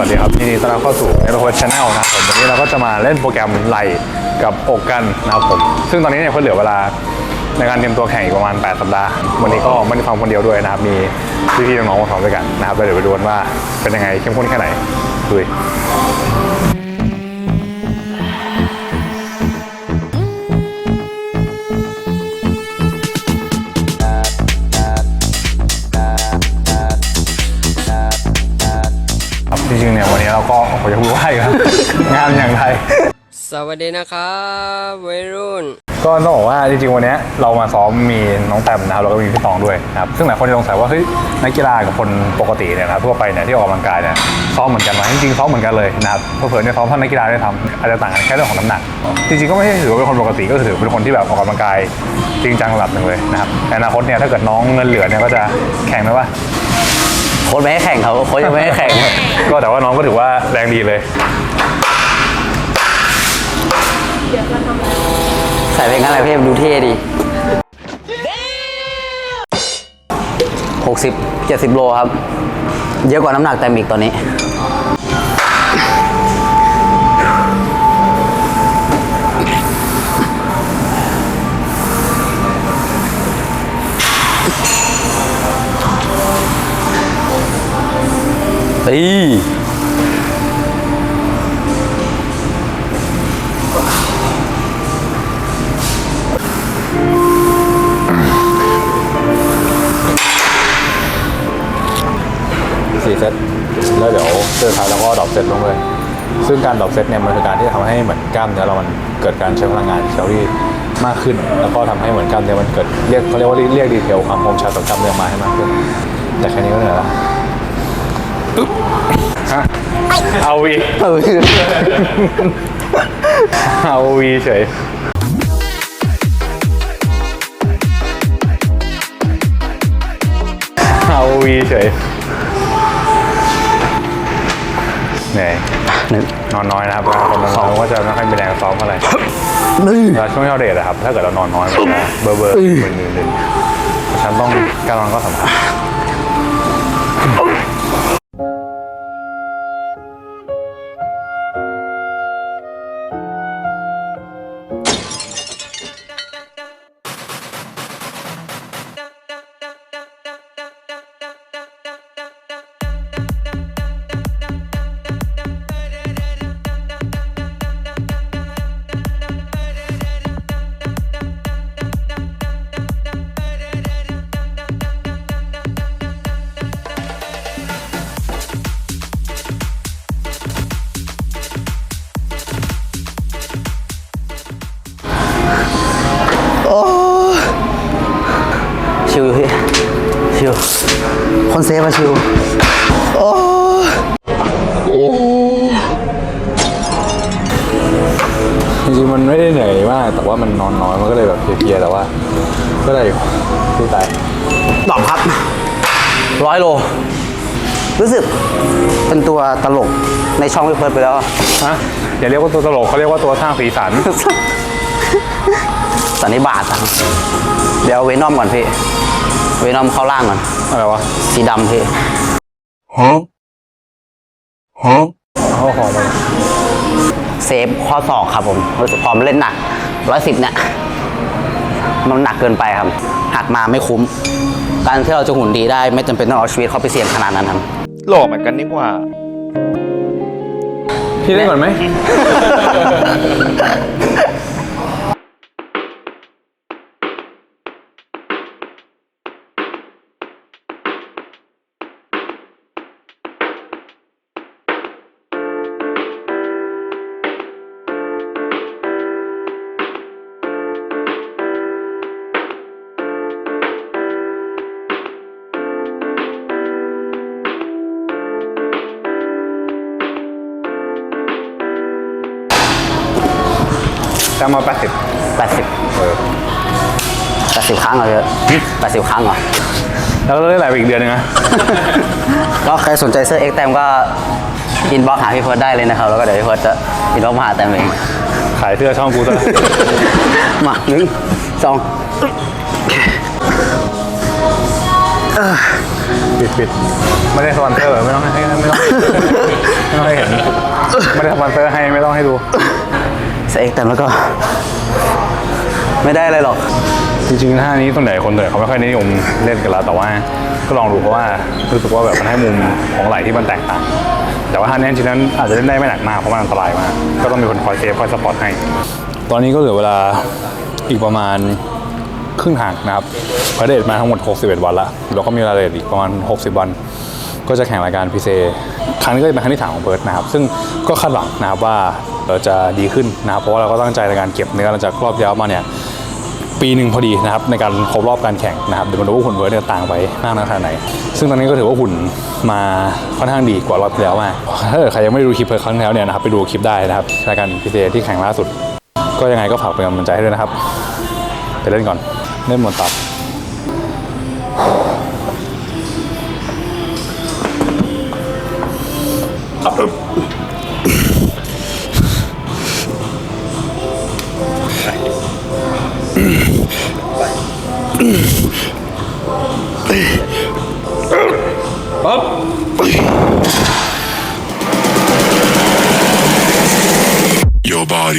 วัสดีครับยินดีต้อนรับเข้าสู่เอโรโคชแนลนะครับผมวันนี้เราก็จะมาเล่นโปรแกรมไหลกับอกกันนะครับผมซึ่งตอนนี้เนี่ยเพิ่เหลือเวลาในการเตรียมตัวแข่งอีกประมาณ 8 สัปดาห์ วันนี้ก็ไม่ได้ฟังคนเดียวด้วยนะครับ มีพี่ๆน้องๆมาสอมด้วยกันนะครับแล้วเดี๋ยวไปดูกันว่าเป็นยังไงเข้มข้นแค่ไหนดู เราก็ผมจะพูดว่าอีกครับ งานอย่างไร สวัสดีนะครับวัยรุ่น ก็ต้องบอกว่าจริงๆวันเนี้ยเรามาซ้อมมีน้องแต้มนะครับแล้วก็มีพี่ตองด้วยนะครับซึ่งหลายคนจะสงสัยว่าเฮ้ยนักกีฬากับคนปกติเนี่ยนะครับทั่วไปเนี่ยที่ออกกำลังกายเนี่ยซ้อมเหมือนกันไหมจริงๆซ้อมเหมือนกันเลยนะครับเผื่อๆเนี่ยซ้อมเท่านักกีฬาได้ทำอาจจะต่างกันแค่เรื่องของน้ำหนัก จริงๆก็ไม่ใช่ถือว่าเป็นคนปกติก็ถือเป็นคนที่แบบออกกำลังกายจริงจังระดับหนึ่งเลยนะครับในอนาคตเนี่ยถ้าเกิดน้องเงินเหลือเนี่ยก็จะแข่งไหมวะ โค้ชไม่ให้แข่งเขาโค้ชยังไม่ให้แข่ง ก็แต่ว่าน้องก็ถือว่าแรงดีเลยใส่เป็นงั้นอะไรพี่ดูเท่ดีหกสิบเจ็ดสิบโลครับ เยอะกว่าน้ำหนักแต่อีกตอนนี้ ตีสี่เซตแล้วเดี๋ยวเจอท้ายแล้วก็ดรอปเซตลงเลย ซึ่งการดรอปเซตเนี่ยมันคือการที่จะทำให้เหมือนกล้ามเนื้อเรามันเกิดการใช้พลังงานแคลอรี่มากขึ้น แล้วก็ทำให้เหมือนกล้ามเนื้อมันเกิดเรียกเขาเรียกว่าเรียกดีเทลความคมชัดของกล้ามเนื้อมาให้มากขึ้น แต่แค่นี้ก็เหนื่อยละ ฮะเอาวีเออเอาวีเฉยเอาวีเฉยเหนื่อยนอนน้อยนะครับเวลาคนนอนน้อยก็จะไม่ค่อยมีแรงซ้อมเท่าไหร่เวลาช่วงที่เราเดทอะครับ ถ้าเกิดเรานอนน้อยมันจะเบอร์เบอร์มึนมึนมึนฉันต้องการนอนก็สำคัญ ชิวคนเซฟอะชิวจริงๆมันไม่ได้เหนื่อยมาก แต่ว่ามันนอนน้อย มันก็เลยแบบเพลียๆแต่ว่า ก็ได้อยู่ที่ตายตอบครับร้อยโล รู้สึกเป็นตัวตลกในช่องพี่เพิร์ดไปแล้วอะฮะอย่าเรียกว่าตัวตลกเขาเรียกว่าตัวสร้างสีสัน สันนิบาตอะเดี๋ยวเวนอมก่อนพี่ เวนอมเข้าล่างก่อน อะไรวะสีดำพี่เขาขอมาเซฟข้อศอกครับผมรู้สึกพอมันเล่นหนักร้อยสิบเนี่ย มันหนักเกินไปครับ หักมาไม่คุ้ม การที่เราจะหุ่นดีได้ ไม่จำเป็นต้องเอาชีวิตเข้าไปเสี่ยงขนาดนั้นครับ หล่อเหมือนกันนี่หว่า พี่เล่นก่อนไหม แต่มาแปดสิบ80เออ80ครั้งเหรอพี่80ครั้งเหรอ แล้วก็เล่นอะไรไปอีกเดือนหนึงนะ ก็ใครสนใจเสื้อ X แตมก็อินบ็อกหาพี่เพิร์ดได้เลยนะครับ แล้วก็เดี๋ยวพี่เพิร์ดจะอินบ็อกมาหาแตมเอง ขายเสื้อช่องกูซะ มาหนึ่งสองปิดปิดไม่ได้สปอนเซอร์ไม่ต้องให้ไม่ต้องอนเซอร์ให้ไม่ต้องให้ดู เซเอ็กแต่แล้วก็ ไม่ได้อะไรหรอก จริงๆท่านี้ส่วนใหญ่คนส่วนใหญ่เขาไม่ค่อยนิยมเล่นกันแล้วแต่ว่าก็ลองดูเพราะว่ารู้สึกว่าแบบมันให้มุมของไหล่ที่มันแตกต่าง แต่ว่าท่านี้จริงๆนั้นอาจจะเล่นได้ไม่หนักมากเพราะมันอันตรายมากก็ต้องมีคนคอยเซฟคอยสปอร์ตให้ ตอนนี้ก็เหลือเวลาอีกประมาณครึ่งทางนะครับพระเดชมาทั้งหมด 61 วันละแล้วก็มีเวลาเดทอีกประมาณ 60 วัน ก็จะแข่งรายการพีเซครั้งนี้ก็จะเป็นครั้งที่สามของเพิร์ดนะครับ ซึ่งก็คาดหวังนะครับว่า เราจะดีขึ้นนะครับเพราะว่าเราก็ตั้งใจในการเก็บเนื้อหลังจากรอบที่แล้วมาเนี่ยปีหนึ่งพอดีนะครับในการครบรอบการแข่งนะครับเดี๋ยวมาดูว่าหุ่นเวิร์ดต่างไปมากน้อยขนาดไหน ซึ่งตอนนี้ก็ถือว่าหุ่นมาค่อนข้างดีกว่ารอบที่แล้วมากถ้าเกิดใครยังไม่ดูคลิปเพิร์ดครั้งแล้วเนี่ยนะครับไปดูคลิปได้นะครับรายการพีเซที่แข่งล่าสุด ก็ยังไงก็ฝากเป็นกำลังใจให้ด้วยนะครับไปเล่นก่อนเล่นหมดตับ Your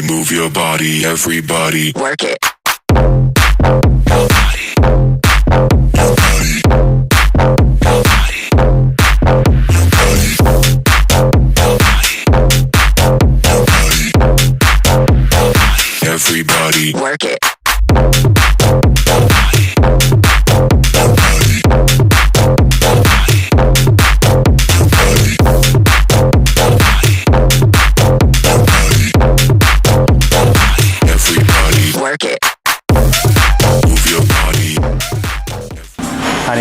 body, move your body, everybody. Work it. Everybody.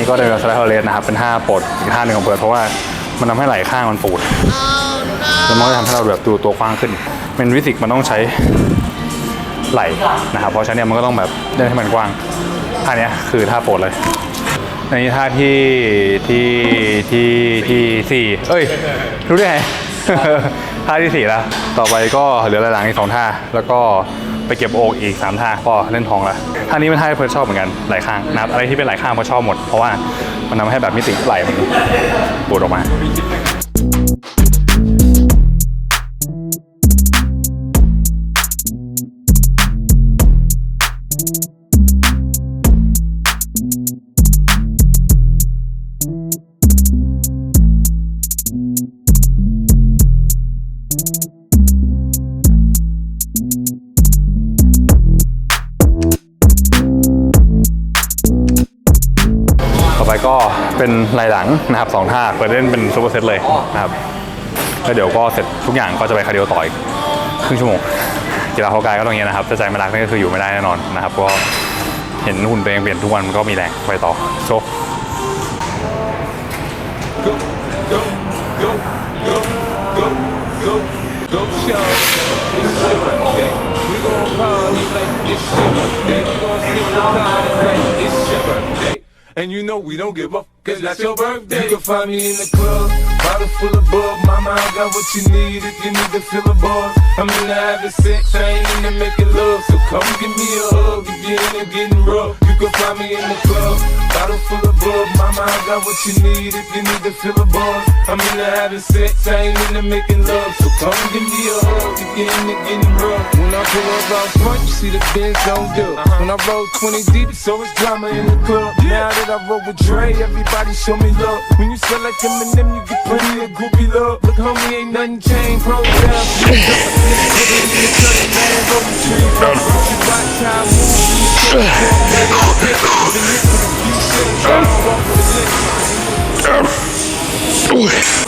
ก็เดินสไลด์เฮอเรสนะครับเป็นท่าปลดอีกท่าหนึ่งของเพิร์ดเพราะว่ามันทำให้ไหล่ข้างมันปูดแล้วมันก็ทำให้เราแบบดูตัวกว้างขึ้นเป็นวิสิกมันต้องใช้ไหล่นะครับเพราะฉะนั้นเนี่ยมันก็ต้องแบบเล่นให้มันกว้างท่าเนี้ยคือท่าปลดเลยอันนี้ท่าที่ที่ที่ที่สี่เอ้ยรู้ได้ไงท่าที่สี่แล้วต่อไปก็เหลือหลังอีกสองท่าแล้วก็ ไปเก็บโอกอีกสามท่าก็เล่นทองละท่านี้เป็นท่าที่เพิร์ชอบเหมือนกันหลายข้างนะครับอะไรที่เป็นหลายข้างก็ชอบหมดเพราะว่ามันทำให้แบบมิติไหล่มันปูดออกมา ไปก็เป็นไหลหลังนะครับสองท่าเปิดเล่นเป็นซูเปอร์เซตเลยนะครับแล้วเดี๋ยวก็เสร็จทุกอย่างก็จะไปคาร์ดิโอต่ออีกครึ่งชั่วโมงกีฬาเขากายก็ตรงนี้นะครับถ้าใจไม่รักนี่ก็คืออยู่ไม่ได้แน่นอนนะครับก็เห็นหุ่นตัวเองเปลี่ยนทุกวันมันก็มีแรงไปต่อโชว์ It's your birthday. And you know we don't give up cause that's your birthday. You can find me in the club, bottle full of bug. Mama, I got what you need if you need to feel a buzz. I'm into having sex, I ain't into making love. So come give me a hug if you're into getting rough. You can find me in the club, bottle full of bug. Mama, I got what you need if you need to feel a buzz. I'm into having sex, I ain't into making love. So come give me a hug if you're into getting rough. When I pull up out front, you see the Benz on dub. Uh-huh. When I roll 20 deep, so it's drama in the club. Now that I roll with Dre, everybody show me love. When you sell like Eminem, you get plenty of groupie love. Look, homie, ain't nothing changed. Pro down. Ooh.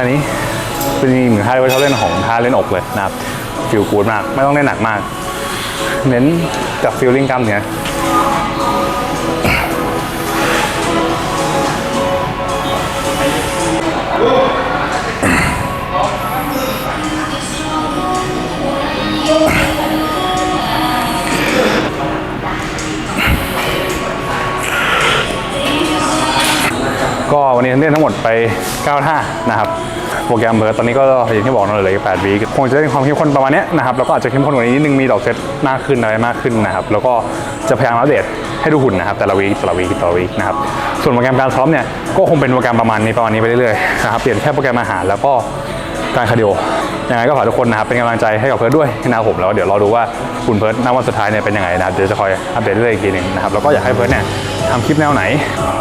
อันนี้เป็นเหนึ่งท่าที่เขาชอบเล่นของท่าเล่นอกเลยนะครับฟิลกูดมาก ไม่ต้องเล่นหนักมาก เน้นจับฟิลลิ่งกล้ามเนื้อ นี้เล่นทั้งหมดไป9ท่านะครับโปรแกรมเพิร์ตอนนี้ก็อย่างที่บอกนั่นเลย8วีคงจะได้ความเข้มข้นประมาณนี้นะครับแล้วก็อาจจะเข้มข้นกว่านี้นิดนึงมีดอกเซตมากขึ้นอะไรมากขึ้นนะครับแล้วก็จะพยายามอัปเดตให้ดูหุ่นนะครับแต่ละวีคแต่ละวีคแต่ละวีคนะครับส่วนโปรแกรมการซ้อมเนี่ยก็คงเป็นโปรแกรมประมาณนี้ประมาณนี้ไปเรื่อยๆนะครับเปลี่ยนแค่โปรแกรมอาหารแล้วก็การคาร์ดิโอยังไงก็ฝากทุกคนนะครับเป็นกำลังใจให้กับเพิร์ดด้วยนะครับผมแล้วเดี๋ยวรอดูว่าคุณเพิร์ดณวันสุดท้ายเนี่ยเป็นยังไงนะครับเดี๋ยวจะคอยอัปเดตเรื่อยๆอีกทีหนึ่งนะครับแล้วก็อยากให้เพิร์ดเนี่ย ทำคลิปแนวไหน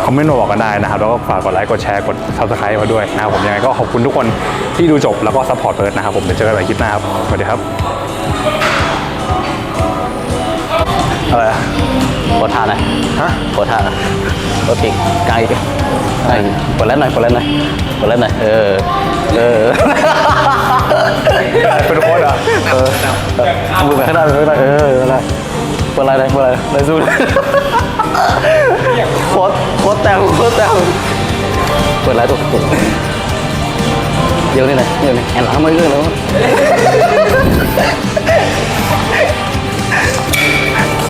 คอมเมนต์มาบอกกันได้นะครับ แล้วก็ฝากกดไลค์กดแชร์กด subscribe มาด้วยนะครับผมยังไงก็ขอบคุณทุกคนที่ดูจบแล้วก็ซัพพอร์ตเพิร์ดนะครับผมเดี๋ยวเจอกันใหม่คลิปหน้าครับสวัสดีครับอะไรอะกดท่าหน่อยฮะกดท่าหน่อยกดปีกกลางอีกกลางอีกกดเล่นหน่อยกดเล่นหน่อยกดเล่นหน่อยเออเออเป็นโค้ดเหรอเออมือไปข้างหน้าไปข้างหน้าเอออะไรเปิดอะไรเลยเปิดอะไรเลยสู้เลย โคตรโคตรแต่งโคตรแต่งเปิดอะไรตัวเดี๋ยวนี่เลยเดี๋ยวนี่แอนหลังมือเลยแล้ว